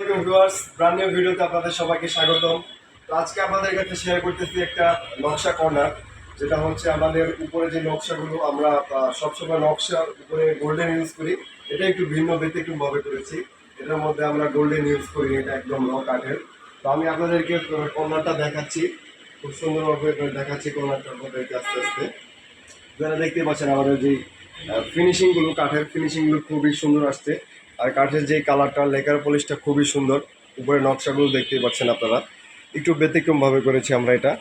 Viewers brand new ভিডিওতে আপনাদের সবাইকে স্বাগতম। তো আজকে আপনাদের কাছে শেয়ার করতেছি একটা নকশা কর্নার যেটা হচ্ছে আমাদের উপরে যে নকশাগুলো আমরা সবসময় নকশার উপরে গোল্ডেন ইউজ করি, এটা একটু ভিন্ন ব্যতিক্রম ভাবে করেছি। এটার মধ্যে আমরা গোল্ডেন ইউজ করি, এটা একদম র কাঠের। তো আমি আপনাদেরকে কর্নারটা দেখাচ্ছি। খুব সুন্দরভাবে দেখাচ্ছি কর্নারটা আপনাদেরকে আস্তে আস্তে। আপনারা দেখতে পাচ্ছেন আমাদের যে ফিনিশিংগুলো কাঠের ফিনিশিংগুলো খুবই সুন্দর আসছে। আর কাঠের যে কালারটা, লেকার পলিশটা খুবই সুন্দর। উপরে নকশাগুলো দেখতেই পাচ্ছেন আপনারা। একটু ব্যতিক্রমভাবে করেছি আমরা এটা।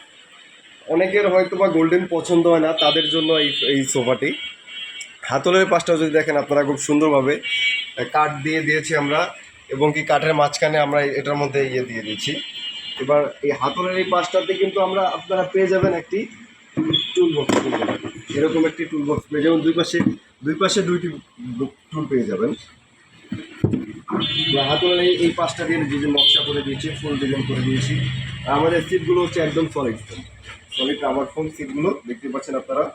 অনেকের হয়তো বা গোল্ডেন পছন্দ হয় না, তাদের জন্য এই এই সোফাটি। হাতলের পাশটা যদি দেখেন আপনারা খুব সুন্দরভাবে কাঠ দিয়ে দিয়েছি আমরা এবং কি কাঠের মাঝখানে আমরা এটার মধ্যে ইয়ে দিয়ে দিয়েছি। এবার এই হাতলের এই পাশটাতে কিন্তু আমরা আপনারা পেয়ে যাবেন একটি টুল বক্স পেয়ে এরকম একটি টুল বক্স পেয়ে যাবেন। দুই পাশে দুই পাশে দুইটি টুল পেয়ে যাবেন। হাতলের এই পাশটা দিয়ে যে নকশা করে দিয়েছি, ফুল ডিজাইন করে দিয়েছি। আমাদের সিটগুলো হচ্ছে একদম সলিড সলিড রাবার ফোম সিটগুলো দেখতে পাচ্ছেন আপনারা।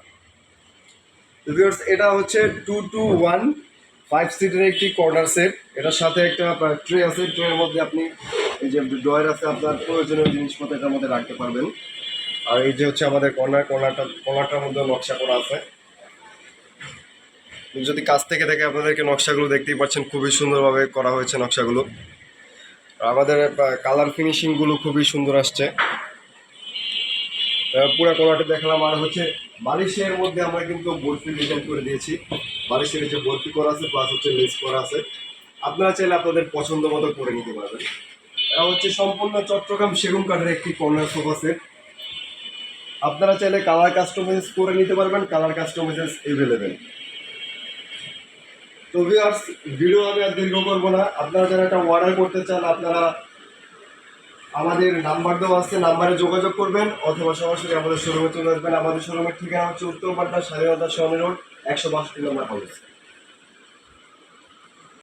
এটা হচ্ছে টু টু ওয়ান ফাইভ সিটের একটি কর্নার সেট এটার সাথে একটা ট্রে আছে। ট্রের মধ্যে আপনি এই যে ড্রয়ার আছে, আপনার প্রয়োজনীয় জিনিসপত্র এটার মধ্যে রাখতে পারবেন। আর এই যে হচ্ছে আমাদের কর্নার কর্নারটা কর্নারটার মধ্যে নকশা করা আছে। যদি কাছ থেকে দেখে আপনাদেরকে নকশাগুলো দেখতেই পাচ্ছেন, খুবই সুন্দরভাবে করা হয়েছে নকশাগুলো। আমাদের কালার ফিনিশিংগুলো খুবই সুন্দর আসছে। পুরো কলাটা দেখলাম, আর হচ্ছে বালিশের মধ্যে আমরা কিন্তু বরফি ডিজাইন করে দিয়েছি। বালিশের যে বরফি করা আছে প্লাস হচ্ছে লেস করা আছে। আপনারা চাইলে আপনাদের পছন্দ মতো করে নিতে পারবেন। এটা হচ্ছে সম্পূর্ণ চট্টগ্রাম সেগুন কাঠের একটি কর্নার সোফা সেট আপনারা চাইলে কালার কাস্টমাইজ করে নিতে পারবেন কালার কাস্টমাইজ এভেলেবেল তো ভিউয়ার্স ভিডিও আমি আর দীর্ঘ করব না। আপনারা যারা একটা অর্ডার করতে চান, আপনারা আমাদের নাম্বার দেওয়া আছে নাম্বারে যোগাযোগ করবেন অথবা সরাসরি আমাদের শোরুমে চলে আসবেন। আমাদের শোরুমের ঠিকানা হচ্ছে উত্তর স্বাধীনতা সরণি রোড, একশো বাষট্টি নম্বর কলেজ